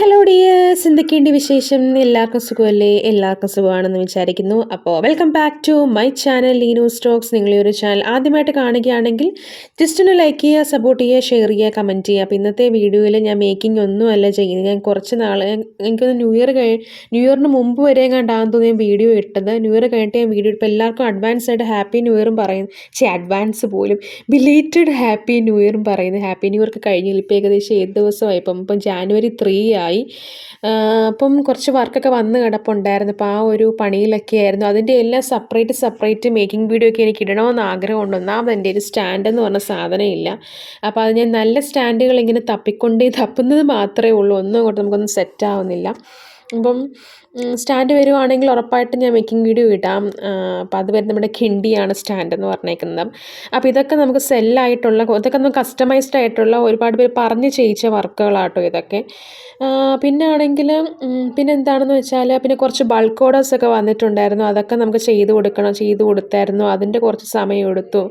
Hello dears എന്തൊക്കെയുണ്ട് വിശേഷം? എല്ലാവർക്കും സുഖമല്ലേ? എല്ലാവർക്കും സുഖമാണെന്ന് വിചാരിക്കുന്നു. അപ്പോൾ welcome back to my channel ലീനോ സ്റ്റോക്സ് നിങ്ങൾ ഈ ഒരു ചാനൽ ആദ്യമായിട്ട് കാണുകയാണെങ്കിൽ ജസ്റ്റ് ഒന്ന് ലൈക്ക് ചെയ്യുക സപ്പോർട്ട് ചെയ്യുക ഷെയർ ചെയ്യുക കമന്റ് ചെയ്യുക. അപ്പോൾ ഇന്നത്തെ വീഡിയോയിൽ ഞാൻ മേക്കിംഗ് ഒന്നും അല്ല ചെയ്യുന്നത്. ഞാൻ കുറച്ച് നാൾ എനിക്കൊന്ന് ന്യൂ ഇയർ കഴി ന്യൂ ഇയറിന് മുമ്പ് വരെ കണ്ടാന്ന് തോന്നി ഞാൻ വീഡിയോ ഇട്ടത്. ന്യൂ ഇയർ കഴിഞ്ഞിട്ട് ഞാൻ വീഡിയോ ഇപ്പോൾ എല്ലാവർക്കും അഡ്വാൻസ് ആയിട്ട് ഹാപ്പി ന്യൂ ഇയറും പറയുന്നു. ചേ അഡ്വാൻസ് പോലും. ബിലേറ്റഡ് ഹാപ്പി ന്യൂ ഇയറും പറയുന്നത് ഹാപ്പി ന്യൂ ഇയർക്ക് കഴിഞ്ഞില്ല. ഇപ്പോൾ ഏകദേശം ഏത് ദിവസമായി ഇപ്പം ഇപ്പം ജാനുവരി ത്രീ ആയി. അപ്പം കുറച്ച് വർക്കൊക്കെ വന്ന് കിടപ്പുണ്ടായിരുന്നു അപ്പോൾ ആ ഒരു പണിയിലൊക്കെ ആയിരുന്നു. അതിന്റെ എല്ലാം സെപ്പറേറ്റ് സെപ്പറേറ്റ് മേക്കിംഗ് വീഡിയോ ഒക്കെ എനിക്ക് ഇടണമെന്ന് ആഗ്രഹമുണ്ട്. ഒന്നാമത് എന്റെ ഒരു സ്റ്റാൻഡ് എന്ന് പറഞ്ഞ സാധനം ഇല്ല. അപ്പോൾ അത് ഞാൻ നല്ല സ്റ്റാൻഡുകൾ ഇങ്ങനെ തപ്പിക്കൊണ്ടേ തപ്പുന്നത് മാത്രമേ ഉള്ളൂ. ഒന്നും അങ്ങോട്ട് നമുക്കൊന്നും സെറ്റ് ആവുന്നില്ല. അപ്പം സ്റ്റാൻഡ് വരുവാണെങ്കിൽ ഉറപ്പായിട്ടും ഞാൻ മേക്കിംഗ് വീഡിയോ ഇടാം. അപ്പോൾ അത് വരെ നമ്മുടെ കിണ്ടിയാണ് സ്റ്റാൻഡ് എന്ന് പറഞ്ഞേക്കുന്നത്. അപ്പോൾ ഇതൊക്കെ നമുക്ക് സെല്ലായിട്ടുള്ള ഇതൊക്കെ നമുക്ക് കസ്റ്റമൈസ്ഡ് ആയിട്ടുള്ള ഒരുപാട് പേര് പറഞ്ഞ് ചെയ്യിച്ച വർക്കുകളാട്ടോ ഇതൊക്കെ. പിന്നെ ആണെങ്കിൽ പിന്നെ എന്താണെന്ന് വെച്ചാൽ പിന്നെ കുറച്ച് ബൾക്ക് ഓർഡേഴ്സൊക്കെ വന്നിട്ടുണ്ടായിരുന്നു. അതൊക്കെ നമുക്ക് ചെയ്ത് കൊടുക്കണം ചെയ്ത് കൊടുത്തായിരുന്നു. അതിന്റെ കുറച്ച് സമയം എടുത്തു.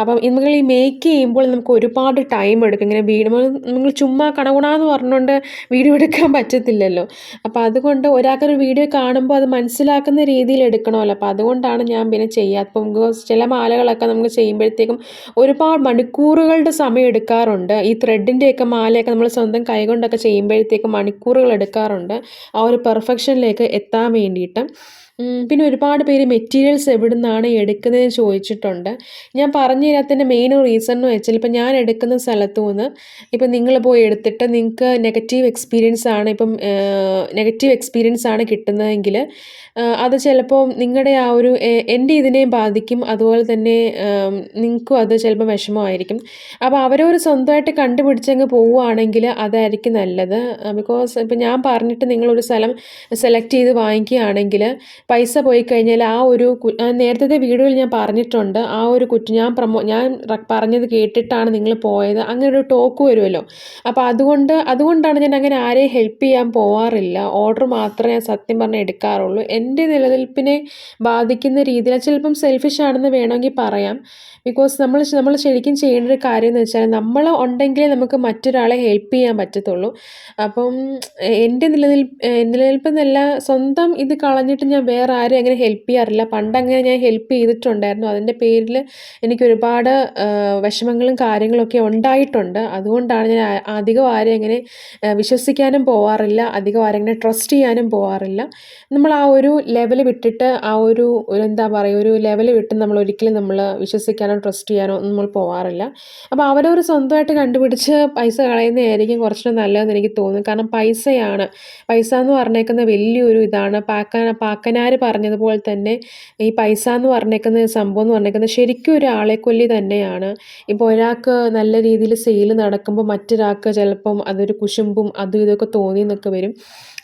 അപ്പം നിങ്ങൾ ഈ മേക്ക് ചെയ്യുമ്പോൾ നമുക്ക് ഒരുപാട് ടൈം എടുക്കും. ഇങ്ങനെ വീട് നിങ്ങൾ ചുമ്മാ കണകുണാന്ന് പറഞ്ഞുകൊണ്ട് വീഡിയോ എടുക്കാൻ പറ്റത്തില്ലല്ലോ. അപ്പോൾ അതുകൊണ്ട് ഒരാൾക്കൊരു വീഡിയോ കാണുമ്പോൾ അത് മനസ്സിലാക്കുന്ന രീതിയിൽ എടുക്കണമല്ലോ. അപ്പോൾ അതുകൊണ്ടാണ് ഞാൻ പിന്നെ ചെയ്യാത്തത് ബിക്കോസ് ചില മാലകളൊക്കെ നമുക്ക് ചെയ്യുമ്പോഴത്തേക്കും ഒരുപാട് മണിക്കൂറുകളുടെ സമയം എടുക്കാറുണ്ട്. ഈ ത്രെഡിന്റെയൊക്കെ മാലയൊക്കെ നമ്മൾ സ്വന്തം കൈകൊണ്ടൊക്കെ ചെയ്യുമ്പോഴത്തേക്കും മണിക്കൂറുകൾ എടുക്കാറുണ്ട്. ആ ഒരു പെർഫെക്ഷനിലേക്ക് എത്താൻ വേണ്ടിയിട്ട്. പിന്നെ ഒരുപാട് പേര് മെറ്റീരിയൽസ് എവിടെ നിന്നാണ് ചോദിച്ചിട്ടുണ്ട്. ഞാൻ പറഞ്ഞു തരാത്തതിന്റെ മെയിൻ റീസൺ എന്ന് വെച്ചാൽ ഇപ്പം ഞാൻ എടുക്കുന്ന സ്ഥലത്തു നിന്ന് ഇപ്പം നിങ്ങൾ പോയി എടുത്തിട്ട് നിങ്ങൾക്ക് നെഗറ്റീവ് എക്സ്പീരിയൻസ് ആണ് ഇപ്പം നെഗറ്റീവ് എക്സ്പീരിയൻസ് ആണ് കിട്ടുന്നതെങ്കിൽ അത് ചിലപ്പോൾ നിങ്ങളുടെ ആ ഒരു എന്റെ ഇതിനെയും ബാധിക്കും. അതുപോലെ തന്നെ നിങ്ങൾക്കും അത് ചിലപ്പോൾ വിഷമമായിരിക്കും. അപ്പോൾ അവരവർ സ്വന്തമായിട്ട് കണ്ടുപിടിച്ചങ്ങ് പോവുകയാണെങ്കിൽ അതായിരിക്കും നല്ലത്. ബിക്കോസ് ഇപ്പം ഞാൻ പറഞ്ഞിട്ട് നിങ്ങളൊരു സ്ഥലം സെലക്ട് ചെയ്ത് വാങ്ങിക്കുകയാണെങ്കിൽ പൈസ പോയി കഴിഞ്ഞാൽ ആ ഒരു നേരത്തെ വീഡിയോയിൽ ഞാൻ പറഞ്ഞിട്ടുണ്ട് ആ ഒരു കുറ്റി ഞാൻ പ്രമോ ഞാൻ പറഞ്ഞത് കേട്ടിട്ടാണ് നിങ്ങൾ പോയത് അങ്ങനെ ഒരു ടോക്ക് വരുമല്ലോ. അപ്പോൾ അതുകൊണ്ട് അതുകൊണ്ടാണ് ഞാൻ അങ്ങനെ ആരെയും ഹെൽപ്പ് ചെയ്യാൻ പോവാറില്ല. ഓർഡർ മാത്രമേ ഞാൻ സത്യം പറഞ്ഞാൽ എടുക്കാറുള്ളൂ. എന്റെ നിലനിൽപ്പിനെ ബാധിക്കുന്ന രീതിയിൽ ചിലപ്പം സെൽഫിഷ് ആണെന്ന് വേണമെങ്കിൽ പറയാം. ബിക്കോസ് നമ്മൾ നമ്മൾ ശരിക്കും ചെയ്യേണ്ട ഒരു കാര്യം എന്ന് വെച്ചാൽ നമ്മൾ ഉണ്ടെങ്കിലേ നമുക്ക് മറ്റൊരാളെ ഹെൽപ്പ് ചെയ്യാൻ പറ്റത്തുള്ളൂ. അപ്പം എന്റെ നിലനിൽപ്പ് നിലനിൽപ്പ് എന്നല്ല സ്വന്തം ഇത് കളഞ്ഞിട്ട് ഞാൻ വേറെ ആരും അങ്ങനെ ഹെൽപ്പ് ചെയ്യാറില്ല. പണ്ടങ്ങനെ ഞാൻ ഹെൽപ്പ് ചെയ്തിട്ടുണ്ടായിരുന്നു. അതിന്റെ പേരിൽ എനിക്ക് ഒരുപാട് വിഷമങ്ങളും കാര്യങ്ങളൊക്കെ ഉണ്ടായിട്ടുണ്ട്. അതുകൊണ്ടാണ് ഞാൻ അധികം ആരെയും അങ്ങനെ വിശ്വസിക്കാനും പോവാറില്ല. അധികം ആരും അങ്ങനെ ട്രസ്റ്റ് ചെയ്യാനും പോവാറില്ല. നമ്മൾ ആ ഒരു ലെവൽ വിട്ടിട്ട് ആ ഒരു എന്താ പറയുക ഒരു ലെവൽ വിട്ട് നമ്മൾ ഒരിക്കലും നമ്മൾ വിശ്വസിക്കാനോ ട്രസ്റ്റ് ചെയ്യാനോ നമ്മൾ പോവാറില്ല. അപ്പോൾ അവരവർ സ്വന്തമായിട്ട് കണ്ടുപിടിച്ച് പൈസ കളയുന്നതായിരിക്കും കുറച്ചുകൂടെ നല്ലതെന്ന് എനിക്ക് തോന്നുന്നു കാരണം പൈസയാണ്. പൈസ എന്ന് പറഞ്ഞേക്കുന്ന വലിയൊരു ഇതാണ്. പാക്ക പാക്കനാർ പറഞ്ഞതുപോലെ തന്നെ ഈ പൈസ എന്ന് പറഞ്ഞേക്കുന്ന സംഭവം എന്ന് പറഞ്ഞേക്കുന്നത് ശരിക്കും ഒരാളെ കൊല്ലി തന്നെയാണ്. ഇപ്പോൾ ഒരാൾക്ക് നല്ല രീതിയിൽ സെയിൽ നടക്കുമ്പോൾ മറ്റൊരാൾക്ക് ചിലപ്പം അതൊരു കുശുമ്പും അതും ഇതൊക്കെ തോന്നി എന്നൊക്കെ വരും.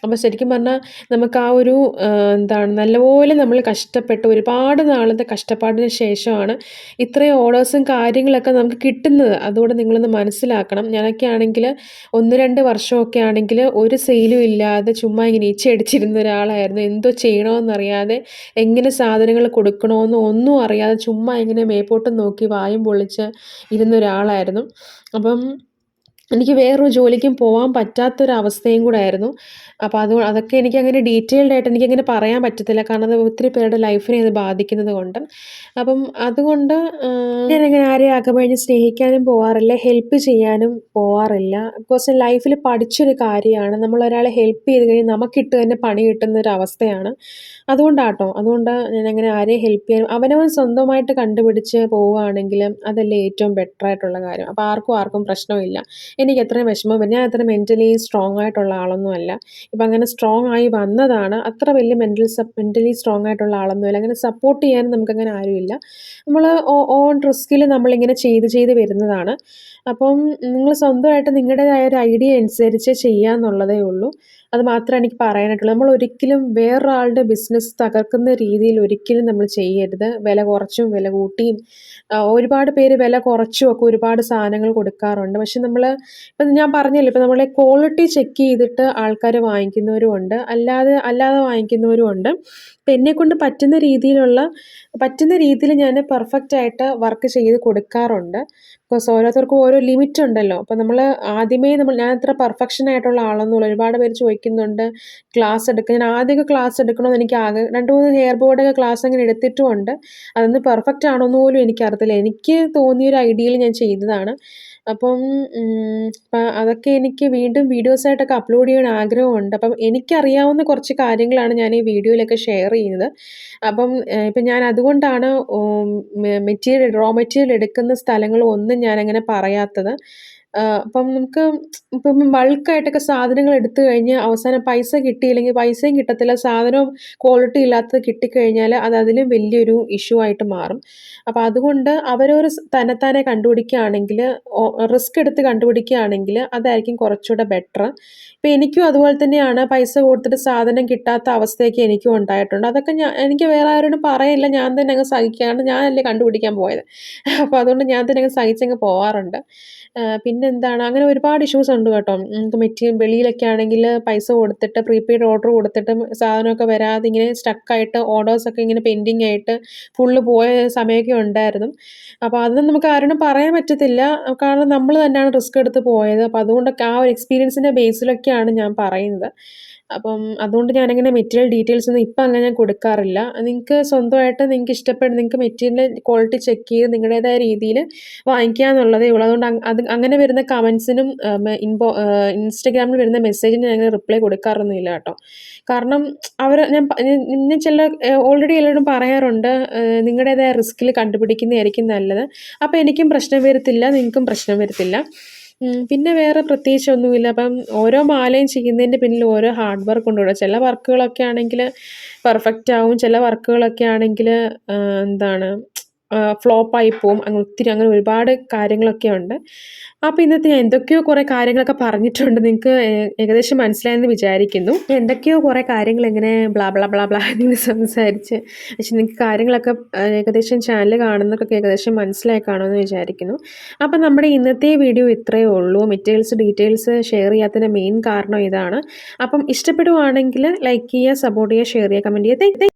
അപ്പോൾ ശരിക്കും പറഞ്ഞാൽ നമുക്ക് ആ ഒരു എന്താണ് നല്ലപോലെ നമ്മൾ കഷ്ടപ്പെട്ട് ഒരുപാട് നാളത്തെ കഷ്ടപ്പാടിന് ശേഷമാണ് ഇത്രയും ഓർഡേഴ്സും കാര്യങ്ങളൊക്കെ നമുക്ക് കിട്ടുന്നത്. അതുകൊണ്ട് നിങ്ങളൊന്ന് മനസ്സിലാക്കണം. ഞാനൊക്കെ ആണെങ്കിൽ ഒന്ന് രണ്ട് വർഷമൊക്കെ ആണെങ്കിൽ ഒരു സെയിലും ഇല്ലാതെ ചുമ്മാ ഇങ്ങനെ ഈച്ചയടിച്ചിരുന്ന ഒരാളായിരുന്നു. എന്തോ ചെയ്യണമെന്നറിയാതെ എങ്ങനെ സാധനങ്ങൾ കൊടുക്കണമെന്ന് ഒന്നും അറിയാതെ ചുമ്മാ ഇങ്ങനെ മേപ്പോട്ട് നോക്കി വായും പൊളിച്ച് ഇരുന്ന ഒരാളായിരുന്നു അപ്പം എനിക്ക് വേറൊരു ജോലിക്കും പോകാൻ പറ്റാത്തൊരവസ്ഥയും കൂടെ ആയിരുന്നു അപ്പോൾ അത് അതൊക്കെ എനിക്ക് അങ്ങനെ ഡീറ്റെയിൽഡ് ആയിട്ട് എനിക്ക് അങ്ങനെ പറയാൻ പറ്റത്തില്ല. കാരണം അത് ഒത്തിരി പേരുടെ ലൈഫിനെ അത് ബാധിക്കുന്നത് കൊണ്ട്. അപ്പം അതുകൊണ്ട് ഞാനങ്ങനെ ആരെയും അകമഴിഞ്ഞ് സ്നേഹിക്കാനും പോകാറില്ല ഹെൽപ്പ് ചെയ്യാനും പോകാറില്ല ബിക്കോസ് ലൈഫിൽ പഠിച്ചൊരു കാര്യമാണ്. നമ്മൾ ഒരാളെ ഹെൽപ്പ് ചെയ്ത് കഴിഞ്ഞാൽ നമുക്കിട്ട് തന്നെ പണി കിട്ടുന്ന ഒരു അവസ്ഥയാണ്. അതുകൊണ്ടാട്ടോ. അതുകൊണ്ട് ഞാനങ്ങനെ ആരെയും ഹെൽപ്പ് ചെയ്യാനും അവനവൻ സ്വന്തമായിട്ട് കണ്ടുപിടിച്ച് പോവുകയാണെങ്കിൽ അതല്ലേ ഏറ്റവും ബെറ്റർ ആയിട്ടുള്ള കാര്യം. അപ്പോൾ ആർക്കും ആർക്കും പ്രശ്നമില്ല. എനിക്ക് എത്ര വിഷമം വരും. ഞാൻ അത്ര മെന്റലി സ്ട്രോങ് ആയിട്ടുള്ള ആളൊന്നുമല്ല ഇപ്പം അങ്ങനെ സ്ട്രോങ് ആയി വന്നതാണ്. അത്ര വലിയ മെന്റൽ മെന്റലി സ്ട്രോങ് ആയിട്ടുള്ള ആളൊന്നുമില്ല അങ്ങനെ സപ്പോർട്ട് ചെയ്യാനും നമുക്കങ്ങനെ ആരുമില്ല. നമ്മൾ ഓൺ റിസ്കിൽ നമ്മളിങ്ങനെ ചെയ്ത് ചെയ്ത് വരുന്നതാണ്. അപ്പം നിങ്ങൾ സ്വന്തമായിട്ട് നിങ്ങളുടേതായ ഒരു ഐഡിയ അനുസരിച്ച് ചെയ്യാന്നുള്ളതേ ഉള്ളൂ. അത് മാത്രമേ എനിക്ക് പറയാനായിട്ടുള്ളൂ. നമ്മൾ ഒരിക്കലും വേറൊരാളുടെ ബിസിനസ് തകർക്കുന്ന രീതിയിൽ ഒരിക്കലും നമ്മൾ ചെയ്യരുത്. വില കുറച്ചും വില കൂട്ടിയും ഒരുപാട് പേര് വില കുറച്ചും ഒക്കെ ഒരുപാട് സാധനങ്ങൾ കൊടുക്കാറുണ്ട്. പക്ഷെ നമ്മൾ ഇപ്പം ഞാൻ പറഞ്ഞല്ലോ ഇപ്പം നമ്മളെ ക്വാളിറ്റി ചെക്ക് ചെയ്തിട്ട് ആൾക്കാർ വാങ്ങിക്കുന്നവരും ഉണ്ട്. അല്ലാതെ അല്ലാതെ വാങ്ങിക്കുന്നവരും ഉണ്ട്. അപ്പം എന്നെക്കൊണ്ട് പറ്റുന്ന രീതിയിലുള്ള പറ്റുന്ന രീതിയിൽ ഞാൻ പെർഫെക്റ്റ് ആയിട്ട് വർക്ക് ചെയ്ത് കൊടുക്കാറുണ്ട്. ബിക്കോസ് ഓരോരുത്തർക്കും ഓരോ ലിമിറ്റ് ഉണ്ടല്ലോ. അപ്പോൾ നമ്മൾ ആദ്യമേ നമ്മൾ ഞാൻ അത്ര പെർഫെക്ഷൻ ആയിട്ടുള്ള ആളൊന്നുമില്ല ഒരുപാട് പേര് ചോദിക്കുന്നുണ്ട് ക്ലാസ് എടുക്കുക ഞാൻ ആദ്യമൊക്കെ ക്ലാസ് എടുക്കണമെന്ന് എനിക്ക് ആകെ രണ്ട് മൂന്ന് ഹെയർ ബോർഡൊക്കെ ക്ലാസ് അങ്ങനെ എടുത്തിട്ടുമുണ്ട്. അതൊന്ന് പെർഫെക്റ്റ് ആണോന്ന് പോലും എനിക്കറിയത്തില്ല. എനിക്ക് തോന്നിയൊരു ഐഡിയയിൽ ഞാൻ ചെയ്തതാണ്. അപ്പം അതൊക്കെ എനിക്ക് വീണ്ടും വീഡിയോസായിട്ടൊക്കെ അപ്ലോഡ് ചെയ്യാൻ ആഗ്രഹമുണ്ട്. അപ്പം എനിക്കറിയാവുന്ന കുറച്ച് കാര്യങ്ങളാണ് ഞാൻ ഈ വീഡിയോയിലൊക്കെ ഷെയർ ചെയ്യുന്നത്. അപ്പം ഇപ്പം ഞാൻ അതുകൊണ്ടാണ് മെറ്റീരിയൽ റോ മെറ്റീരിയൽ എടുക്കുന്ന സ്ഥലങ്ങൾ ഒന്നും ഞാനങ്ങനെ പറയാത്തത്. അപ്പം നമുക്ക് ഇപ്പം ബൾക്കായിട്ടൊക്കെ സാധനങ്ങൾ എടുത്തു കഴിഞ്ഞ് അവസാനം പൈസ കിട്ടിയില്ലെങ്കിൽ പൈസയും കിട്ടത്തില്ല സാധനവും ക്വാളിറ്റി ഇല്ലാത്തത് കിട്ടിക്കഴിഞ്ഞാൽ അത് അതിലും വലിയൊരു ഇഷ്യൂ ആയിട്ട് മാറും. അപ്പം അതുകൊണ്ട് അവരൊരു തന്നെത്താനെ കണ്ടുപിടിക്കുകയാണെങ്കിൽ റിസ്ക് എടുത്ത് കണ്ടുപിടിക്കുകയാണെങ്കിൽ അതായിരിക്കും കുറച്ചുകൂടെ ബെറ്റർ ഇപ്പം എനിക്കും അതുപോലെ തന്നെയാണ്. പൈസ കൊടുത്തിട്ട് സാധനം കിട്ടാത്ത അവസ്ഥയൊക്കെ എനിക്കും ഉണ്ടായിട്ടുണ്ട്. അതൊക്കെ ഞാൻ എനിക്ക് വേറെ ആരോടും പറയില്ല. ഞാൻ തന്നെ അങ്ങ് സഹിക്കാണ്ട് ഞാനല്ലേ കണ്ടുപിടിക്കാൻ പോയത്. അപ്പോൾ അതുകൊണ്ട് ഞാൻ തന്നെ അങ്ങ് സഹിച്ചങ്ങ് പോവാറുണ്ട്. പിന്നെ എന്താണ് അങ്ങനെ ഒരുപാട് ഇഷ്യൂസ് ഉണ്ട് കേട്ടോ. നമുക്ക് മെറ്റീരിയൽ വെളിയിലൊക്കെ ആണെങ്കിൽ പൈസ കൊടുത്തിട്ട് പ്രീപെയ്ഡ് ഓർഡർ കൊടുത്തിട്ട് സാധനമൊക്കെ വരാതെ ഇങ്ങനെ സ്റ്റക്കായിട്ട് ഓർഡേഴ്സൊക്കെ ഇങ്ങനെ പെൻഡിങ് ആയിട്ട് ഫുള്ള് പോയ സമയമൊക്കെ ഉണ്ടായിരുന്നു. അപ്പോൾ അതൊന്നും നമുക്ക് ആരോടും പറയാൻ പറ്റത്തില്ല. കാരണം നമ്മൾ തന്നെയാണ് റിസ്ക് എടുത്ത് പോയത്. അപ്പോൾ അതുകൊണ്ടൊക്കെ ആ ഒരു എക്സ്പീരിയൻസിന്റെ ബേസിലൊക്കെയാണ് ഞാൻ പറയുന്നത്. അപ്പം അതുകൊണ്ട് ഞാനങ്ങനെ മെറ്റീരിയൽ ഡീറ്റെയിൽസ് ഒന്നും ഇപ്പം അങ്ങനെ ഞാൻ കൊടുക്കാറില്ല. നിങ്ങൾക്ക് സ്വന്തമായിട്ട് നിങ്ങൾക്ക് ഇഷ്ടപ്പെടുന്ന നിങ്ങൾക്ക് മെറ്റീരിയൽ ക്വാളിറ്റി ചെക്ക് ചെയ്ത് നിങ്ങളുടേതായ രീതിയിൽ വാങ്ങിക്കുക എന്നുള്ളതേ ഉള്ളൂ. അതുകൊണ്ട് അത് അങ്ങനെ വരുന്ന കമൻസിനും ഇൻബോ ഇൻസ്റ്റഗ്രാമിൽ വരുന്ന മെസ്സേജിന് ഞാൻ റിപ്ലൈ കൊടുക്കാറൊന്നുമില്ല കേട്ടോ. കാരണം അവർ ഞാൻ ഞാൻ ചില ഓൾറെഡി എല്ലാവരും പറയാറുണ്ട് നിങ്ങളുടേതായ റിസ്കിൽ കണ്ടുപിടിക്കുന്നതായിരിക്കും നല്ലത്. അപ്പോൾ എനിക്കും പ്രശ്നം വരത്തില്ല നിങ്ങൾക്കും പ്രശ്നം വരത്തില്ല. പിന്നെ വേറെ പ്രത്യേകിച്ച് ഒന്നുമില്ല അപ്പം ഓരോ മാലയും ചെയ്യുന്നതിന്റെ പിന്നിൽ ഓരോ ഹാർഡ് വർക്ക് ഉണ്ട് ചില വർക്കുകളൊക്കെ ആണെങ്കിൽ പെർഫെക്റ്റ് ആവും. ചില വർക്കുകളൊക്കെ ആണെങ്കിൽ എന്താണ് ഫ്ലോപ്പായി പോവും. അങ്ങനെ ഒത്തിരി അങ്ങനെ ഒരുപാട് കാര്യങ്ങളൊക്കെ ഉണ്ട്. അപ്പോൾ ഇന്നത്തെ ഞാൻ എന്തൊക്കെയോ കുറേ കാര്യങ്ങളൊക്കെ പറഞ്ഞിട്ടുണ്ട്. നിങ്ങൾക്ക് ഏകദേശം മനസ്സിലായെന്ന് വിചാരിക്കുന്നു. എന്തൊക്കെയോ കുറേ കാര്യങ്ങൾ എങ്ങനെ ബ്ലാ ബ്ലാ ബ്ലാ ബ്ലാ എന്ന് സംസാരിച്ച്. പക്ഷെ നിങ്ങൾക്ക് കാര്യങ്ങളൊക്കെ ഏകദേശം ചാനൽ കാണുന്നതൊക്കെ ഏകദേശം മനസ്സിലായി കാണുമെന്ന് വിചാരിക്കുന്നു. അപ്പോൾ നമ്മുടെ ഇന്നത്തെ വീഡിയോ ഇത്രയേ ഉള്ളൂ. മെറ്റീരിയൽസ് ഡീറ്റെയിൽസ് ഷെയർ ചെയ്യാത്തതിന്റെ മെയിൻ കാരണം ഇതാണ്. അപ്പം ഇഷ്ടപ്പെടുവാണെങ്കിൽ ലൈക്ക് ചെയ്യുക സപ്പോർട്ട് ചെയ്യുക ഷെയർ ചെയ്യുക കമന്റ് ചെയ്യുക.